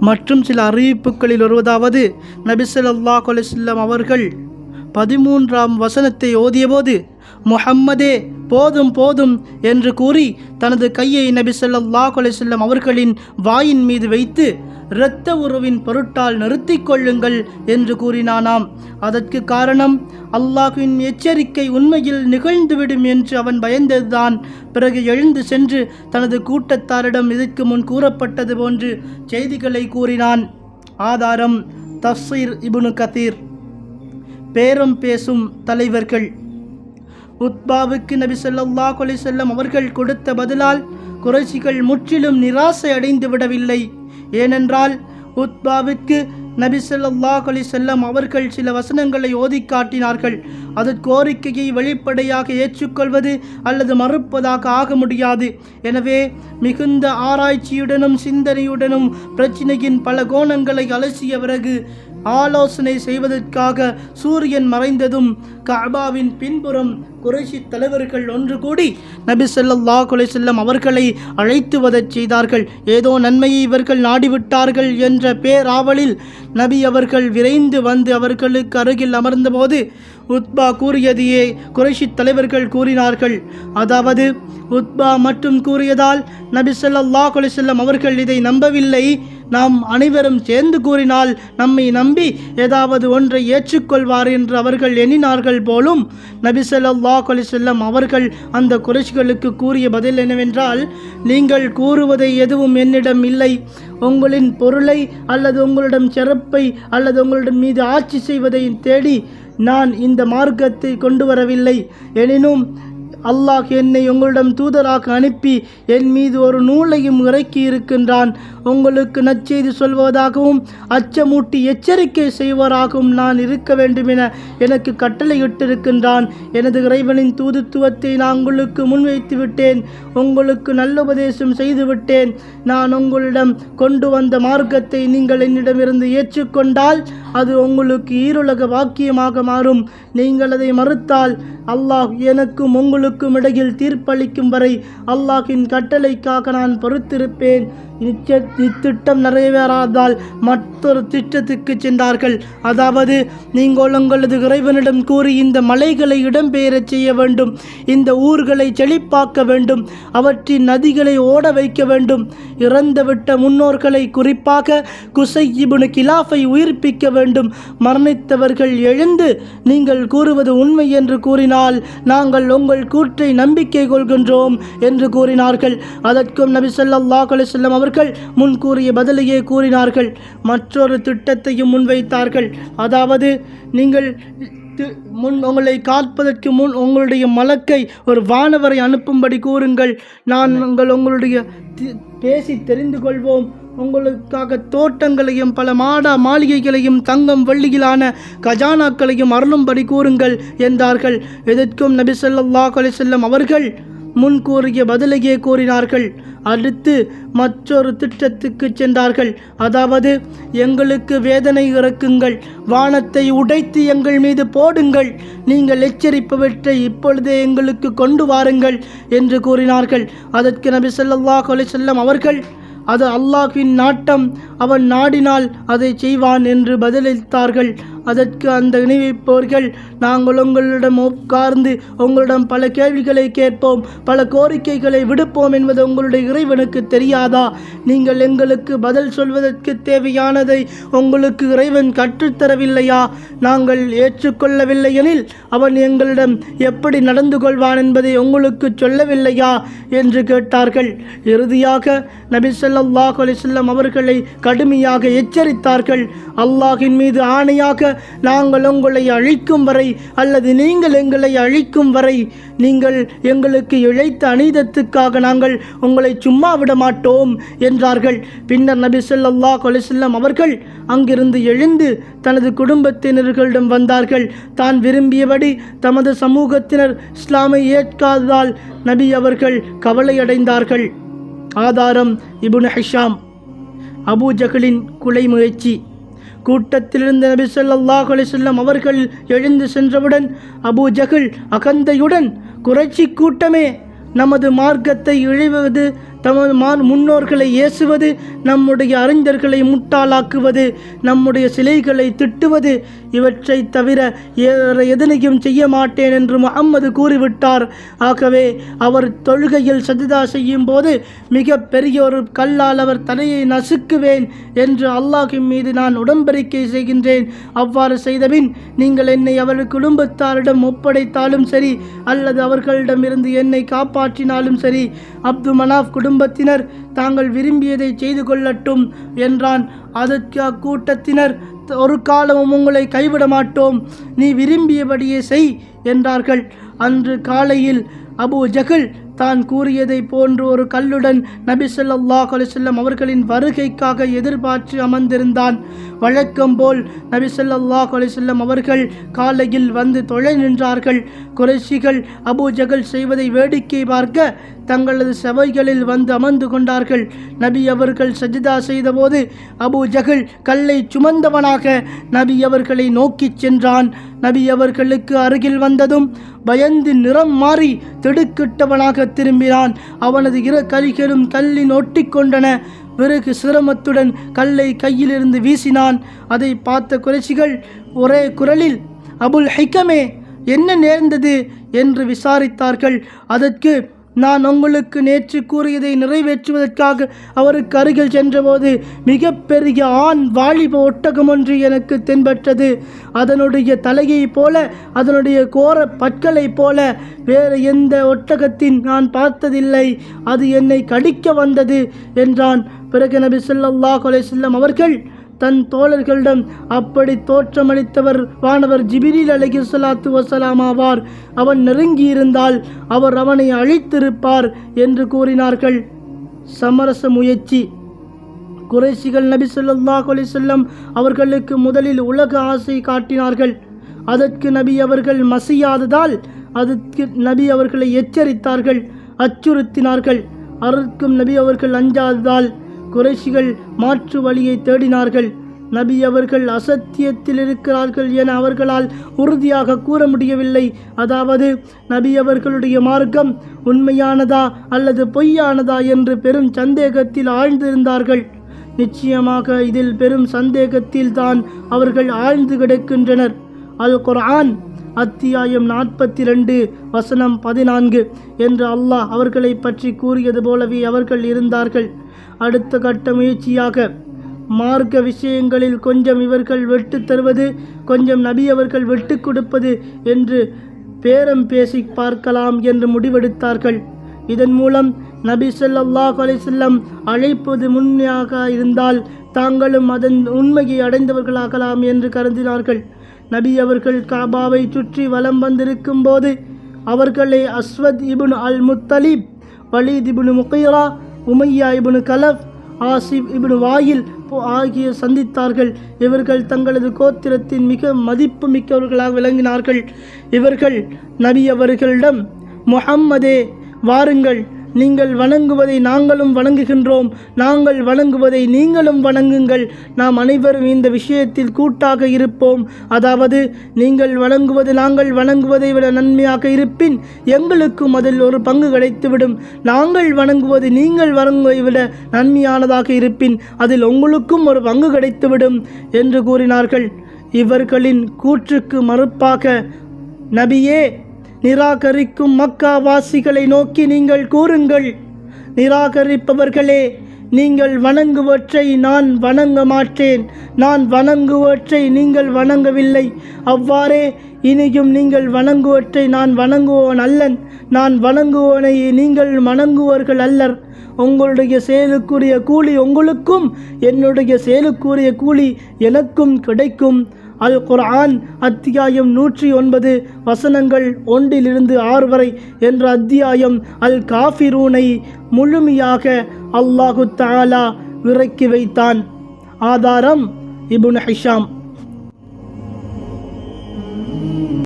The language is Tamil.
மற்றும் சில அறிவிப்புகளில் வருவதாவது நபிசல்லா அலிஸ்லாம் அவர்கள் பதிமூன்றாம் வசனத்தை ஓதியபோது முஹம்மதே போதும் போதும் என்று கூறி தனது கையை நபி ஸல்லல்லாஹு கொலை செல்லம் அவர்களின் வாயின் மீது வைத்து இரத்த உறவின் பொருட்டால் நிறுத்தி கொள்ளுங்கள் என்று கூறினானாம். அதற்கு காரணம் அல்லாஹுவின் எச்சரிக்கை உண்மையில் நிகழ்ந்துவிடும் என்று அவன் பயந்ததுதான். பிறகு எழுந்து சென்று தனது கூட்டத்தாரிடம் இதற்கு முன் கூறப்பட்டது போன்று செய்திகளை கூறினான். ஆதாரம் தஃசீர் இபுனு கதீர் பேரம் பேசும் தலைவர்கள். உத்பாவுக்கு நபி ஸல்லல்லாஹு கொலை செல்லம் அவர்கள் கொடுத்த பதிலால் குறைஷிகள் முற்றிலும் நிராசை அடைந்து விடவில்லை ஏனென்றால் உத்பாவிற்கு நபி சொல்லாஹ் அலி செல்லம் அவர்கள் சில வசனங்களை ஓதி காட்டினார்கள். அது கோரிக்கையை வெளிப்படையாக ஏற்றுக்கொள்வது அல்லது மறுப்பதாக ஆக முடியாது. எனவே மிகுந்த ஆராய்ச்சியுடனும் சிந்தனையுடனும் பிரச்சினையின் பல கோணங்களை அலசிய பிறகு ஆலோசனை செய்வதற்காக சூரியன் மறைந்ததும் கஅபாவின் பின்புறம் குறைஷி தலைவர்கள் ஒன்று கூடி நபி ஸல்லல்லாஹு குலை செல்லம் அவர்களை அழைத்து வதச் செய்தார்கள். ஏதோ நன்மையை இவர்கள் நாடிவிட்டார்கள் என்ற பேராவலில் நபி அவர்கள் விரைந்து வந்து அவர்களுக்கு அருகில் அமர்ந்தபோது உத்பா கூறியதையே குறைஷி தலைவர்கள் கூறினார்கள். அதாவது உத்பா மட்டும் கூறியதால் நபி ஸல்லல்லாஹு குலை செல்லம் அவர்கள் இதை நம்பவில்லை. நாம் அனைவரும் சேர்ந்து கூறினால் நம்மை நம்பி ஏதாவது ஒன்றை ஏற்றுக்கொள்வார் என்று அவர்கள் எண்ணினார்கள் போலும் நபி கொலிசல்லம் அவர்கள் அந்த குறைச்சிகளுக்கு கூறிய பதில் என்னவென்றால் நீங்கள் கூறுவதை எதுவும் என்னிடம் இல்லை. உங்களின் பொருளை அல்லது உங்களிடம் சிறப்பை அல்லது உங்களிடம் மீது ஆட்சி செய்வதை தேடி நான் இந்த மார்க்கத்தை கொண்டு வரவில்லை. எனினும் அல்லாஹ் என்னை உங்களிடம் தூதராக அனுப்பி என் மீது ஒரு நூலையும் இறக்கி இருக்கின்றான். உங்களுக்கு நற்செய்தி சொல்வதாகவும் அச்சமூட்டி எச்சரிக்கை செய்வராகவும் நான் இருக்க வேண்டும் என எனக்கு கட்டளையிட்டிருக்கின்றான். எனது இறைவனின் தூதுத்துவத்தை நான் உங்களுக்கு முன்வைத்து விட்டேன். உங்களுக்கு நல்ல உபதேசம் செய்துவிட்டேன் நான் உங்களிடம் கொண்டு வந்த மார்க்கத்தை நீங்கள் என்னிடமிருந்து ஏற்றுக்கொண்டால் அது உங்களுக்கு ஈருலக வாக்கியமாக மாறும். நீங்கள் அதை மறுத்தால் அல்லாஹ் எனக்கும் உங்களுக்கும் இடையில் தீர்ப்பளிக்கும் வரை அல்லாஹின் கட்டளைக்காக நான் பொறுத்திருப்பேன். நிச்ச இத்திட்டம் நிறைவேறாதால் மற்றொரு திட்டத்துக்கு சென்றார்கள். அதாவது நீங்கள் உங்களது இறைவனிடம் கூறி இந்த மலைகளை இடம்பெயரச் செய்ய வேண்டும் இந்த ஊர்களை செழிப்பாக்க வேண்டும் அவற்றின் நதிகளை ஓட வைக்க வேண்டும் இறந்துவிட்ட முன்னோர்களை குறிப்பாக குசை இபுனு கிலாஃபை உயிர்ப்பிக்க வேண்டும். மரணித்தவர்கள் எழுந்து நீங்கள் கூறுவது உண்மை என்று கூறினால் நாங்கள் உங்கள் கூற்றை நம்பிக்கை கொள்கின்றோம் என்று கூறினார்கள். அதற்கும் நபி ஸல்லல்லாஹு அலைஹி அவர்கள் அவர்கள் முன் கூறிய பதிலையே கூறினார்கள். மற்றொரு திட்டத்தையும் முன்வைத்தார்கள். அதாவது நீங்கள் தி- முன் உங்களை காப்பதற்கு முன் உங்களுடைய மலக்கை ஒரு வானவரை அனுப்பும்படி கூறுங்கள். நான் உங்கள் உங்களுடைய பேசி தெரிந்து கொள்வோம். உங்களுக்காக தோட்டங்களையும் பல மாடா மாளிகைகளையும் தங்கம் வெள்ளியிலான கஜானாக்களையும் அருளும்படி கூறுங்கள் என்றார்கள். எதற்கும் நபி சொல்லாஹ் அலி செல்லம் அவர்கள் முன் கூறிய பதிலையே கூறினார்கள். அடுத்து மற்றொரு திட்டத்துக்கு சென்றார்கள். அதாவது எங்களுக்கு வேதனை இறக்குங்கள் வானத்தை உடைத்து எங்கள் மீது போடுங்கள் நீங்கள் எச்சரிப்பவற்றை இப்பொழுதே எங்களுக்கு கொண்டு வாருங்கள் என்று கூறினார்கள். அதற்கு நபி ஸல்லல்லாஹு அலைஹி செல்லம் அவர்கள் அது அல்லாஹின் நாட்டம் அவன் நாடினால் அதை செய்வான் என்று பதிலளித்தார்கள். அதற்கு அந்த இணைவிப்பவர்கள் நாங்கள் உங்களிடம் உட்கார்ந்து உங்களிடம் பல கேள்விகளை கேட்போம் பல கோரிக்கைகளை விடுப்போம் என்பது உங்களுடைய இறைவனுக்கு தெரியாதா? நீங்கள் எங்களுக்கு பதில் சொல்வதற்கு தேவையானதை உங்களுக்கு இறைவன் கற்றுத்தரவில்லையா நாங்கள் ஏற்றுக்கொள்ளவில்லை எனில் அவன் எங்களிடம் எப்படி நடந்து கொள்வான் என்பதை உங்களுக்கு சொல்லவில்லையா? என்று கேட்டார்கள். இறுதியாக நபிசல்லாஹ் அலிசல்லம் அவர்களை கடுமையாக எச்சரித்தார்கள். அல்லாஹின் மீது ஆணையாக நாங்கள் உங்களை அழிக்கும் வரை அல்லது நீங்கள் எங்களை அழிக்கும் வரை நீங்கள் எங்களுக்கு இழைத்த அநீதத்துக்காக நாங்கள் உங்களை சும்மா விட மாட்டோம் என்றார்கள். பின்னர் நபி ஸல்லல்லாஹு கொலிசல்லம் அவர்கள் அங்கிருந்து எழுந்து தனது குடும்பத்தினர்களிடம் வந்தார்கள். தான் விரும்பியபடி தமது சமூகத்தினர் இஸ்லாமை ஏற்காததால் நபி அவர்கள் கவலையடைந்தார்கள் ஆதாரம் இபுன் ஹிஷாம். அபூ ஜஹலின் கொலை முயற்சி. கூட்டத்திலிருந்த நபி ஸல்லல்லாஹு அலிசல்லம் அவர்கள் எழுந்து சென்றவுடன் அபூ ஜஹல் அகந்தையுடன் குறைச்சி கூட்டமே நமது மார்க்கத்தை இழிவது தமது மா முன்னோர்களை ஏசுவது நம்முடைய அறிஞர்களை முட்டாளாக்குவது நம்முடைய சிலைகளை திட்டுவது இவற்றை தவிர வேறு எதனையும் செய்ய மாட்டேன் என்று முகம்மது கூறிவிட்டார். ஆகவே அவர் தொழுகையில் சஜிதா செய்யும் போது மிக பெரிய ஒரு கல்லால் அவர் தலையை நசுக்குவேன் என்று அல்லாஹின் மீது நான் உடன்படிக்கை செய்கின்றேன். அவ்வாறு செய்தபின் நீங்கள் என்னை அவர் குடும்பத்தாரிடம் ஒப்படைத்தாலும் சரி அல்லது அவர்களிடமிருந்து என்னை காப்பாற்றினாலும் சரி அப்து மனாஃப் குடும்பத்தினர் தாங்கள் விரும்பியதை செய்து கொள்ளட்டும் என்றான். அதற்கு அக்கூட்டத்தினர் ஒரு காலமும் உங்களை கைவிட மாட்டோம். நீ விரும்பியபடியே செய் என்றார்கள். அன்று காலையில் அபு ஜஹல் தான் கூறியதை போன்று ஒரு கல்லுடன் நபி சொல்லாஹ் அலுவல்லம் அவர்களின் வருகைக்காக எதிர்பார்த்து அமர்ந்திருந்தான். வழக்கம் போல் நபி சொல்லாஹ் அலுவல்லம் அவர்கள் காலையில் வந்து தொலை நின்றார்கள். குறைஷிகள் அபு ஜகல் செய்வதை வேடிக்கை பார்க்க தங்களது சபைகளில் வந்து அமர்ந்து கொண்டார்கள். நபி அவர்கள் சஜிதா செய்தபோது அபு ஜஹல் கல்லை சுமந்தவனாக நபி அவர்களை நோக்கிச் சென்றான். நபி அவர்களுக்கு அருகில் வந்ததும் பயந்து நிறம் மாறி திடுக்கிட்டவனாக திரும்பினான். அவனது இரு கலிகளும் கல்லின் ஒட்டிக்கொண்டன பிறகு சிரமத்துடன் கல்லை கையிலிருந்து வீசினான். அதை பார்த்த குறைச்சிகள் ஒரே குரலில் அபுல் ஹைக்கமே என்ன நேர்ந்தது? என்று விசாரித்தார்கள். அதற்கு நான் உங்களுக்கு நேற்று கூறியதை நிறைவேற்றுவதற்காக அவருக்கு அருகில் சென்றபோது மிகப்பெரிய ஆண் வாலிப ஒட்டகம் ஒன்று எனக்கு தென்பட்டது அதனுடைய தலையைப் போல அதனுடைய கோர பற்களைப் போல வேறு எந்த ஒட்டகத்தின் நான் பார்த்ததில்லை. அது என்னை கடிக்க வந்தது என்றான். பிறகு நபி சொல்லாஹ் அலைஹி செல்லம் அவர்கள் தன் தோழர்களிடம் அப்படி தோற்றமளித்தவர் வானவர் ஜிபிரில் அலகி சலாத்து வசலாம் ஆவார். அவன் நெருங்கியிருந்தால் அவர் அவனை அழித்திருப்பார் என்று கூறினார்கள். சமரச முயற்சி. குறைசிகள் நபி ஸல்லல்லாஹு அலைஹி வஸல்லம் அவர்களுக்கு முதலில் உலக ஆசை காட்டினார்கள். அதற்கு நபி அவர்கள் மசியாததால் அதற்கு நபி அவர்களை எச்சரித்தார்கள் அச்சுறுத்தினார்கள். அதற்கும் நபி அவர்கள் அஞ்சாததால் குறைஷிகள் மாற்று வழியை தேடினார்கள். நபி அவர்கள் அசத்தியத்தில் இருக்கிறார்கள் என அவர்களால் உறுதியாக கூற முடியவில்லை. அதாவது நபி அவர்களுடைய மார்க்கம் உண்மையானதா அல்லது பொய்யானதா என்று பெரும் சந்தேகத்தில் ஆழ்ந்திருந்தார்கள். நிச்சயமாக இதில் பெரும் சந்தேகத்தில் தான் அவர்கள் ஆழ்ந்து கிடக்கின்றனர். அல் குர்ஆன் அத்தியாயம் நாற்பத்தி ரெண்டு வசனம் பதினான்கு என்று அல்லாஹ் அவர்களை பற்றி கூறியது போலவே அவர்கள் இருந்தார்கள். அடுத்த கட்ட முயற்சியாக மார்க்க விஷயங்களில் கொஞ்சம் இவர்கள் வெட்டு தருவது கொஞ்சம் நபி அவர்கள் வெட்டு கொடுப்பது என்று பேரம் பேசி பார்க்கலாம் என்று முடிவெடுத்தார்கள். இதன் மூலம் நபி சொல்லாஹ் அலிசல்லம் அழைப்பது முன்மையாக இருந்தால் தாங்களும் அதன் உண்மையை அடைந்தவர்களாகலாம் என்று கருதினார்கள். நபி அவர்கள் காபாவை சுற்றி வலம் வந்திருக்கும் போது அவர்களை Aswad ibn al Muttalib Walid ibn Mughira Umayyah ibn Khalaf As ibn Wail ஆகிய சந்தித்தார்கள். இவர்கள் தங்களது கோத்திரத்தின் மிக மதிப்பு மிக்கவர்களாக விளங்கினார்கள். இவர்கள் நபி அவர்களிடம் முஹம்மதே வாருங்கள். நீங்கள் வணங்குவதை நாங்களும் வணங்குகின்றோம். நாங்கள் வணங்குவதை நீங்களும் வணங்குங்கள். நாம் அனைவரும் இந்த விஷயத்தில் கூட்டாக இருப்போம். அதாவது நீங்கள் வணங்குவது நாங்கள் வணங்குவதை விட நன்மையாக இருப்பின் எங்களுக்கும் அதில் ஒரு பங்கு கிடைத்துவிடும். நாங்கள் வணங்குவது நீங்கள் வணங்குவதை விட நன்மையானதாக இருப்பின் அதில் உங்களுக்கும் ஒரு பங்கு கிடைத்துவிடும் என்று கூறினார்கள். இவர்களின் கூற்றுக்கு மறுப்பாக நபியே நிராகரிக்கும் மக்கா வாசிகளை நோக்கி நீங்கள் கூறுங்கள். நிராகரிப்பவர்களே நீங்கள் வணங்குவற்றை நான் வணங்க மாட்டேன். நான் வணங்குவற்றை நீங்கள் வணங்கவில்லை. அவ்வாறே இனியும் நீங்கள் வணங்குவற்றை நான் வணங்குவோன் அல்லன். நான் வணங்குவோனை நீங்கள் வணங்குவர்கள் அல்லர். உங்களுடைய செயலுக்குரிய கூலி உங்களுக்கும் என்னுடைய செயலுக்குரிய கூலி எனக்கும் கிடைக்கும். அல் குர்ஆன் அத்தியாயம் நூற்றி ஒன்பது வசனங்கள் ஒன்றிலிருந்து ஆறு வரை என்ற அத்தியாயம் அல் காஃபிரூனை முழுமையாக அல்லாஹு தாலா இறக்கி வைத்தான். ஆதாரம் இபுன் ஹிஷாம்.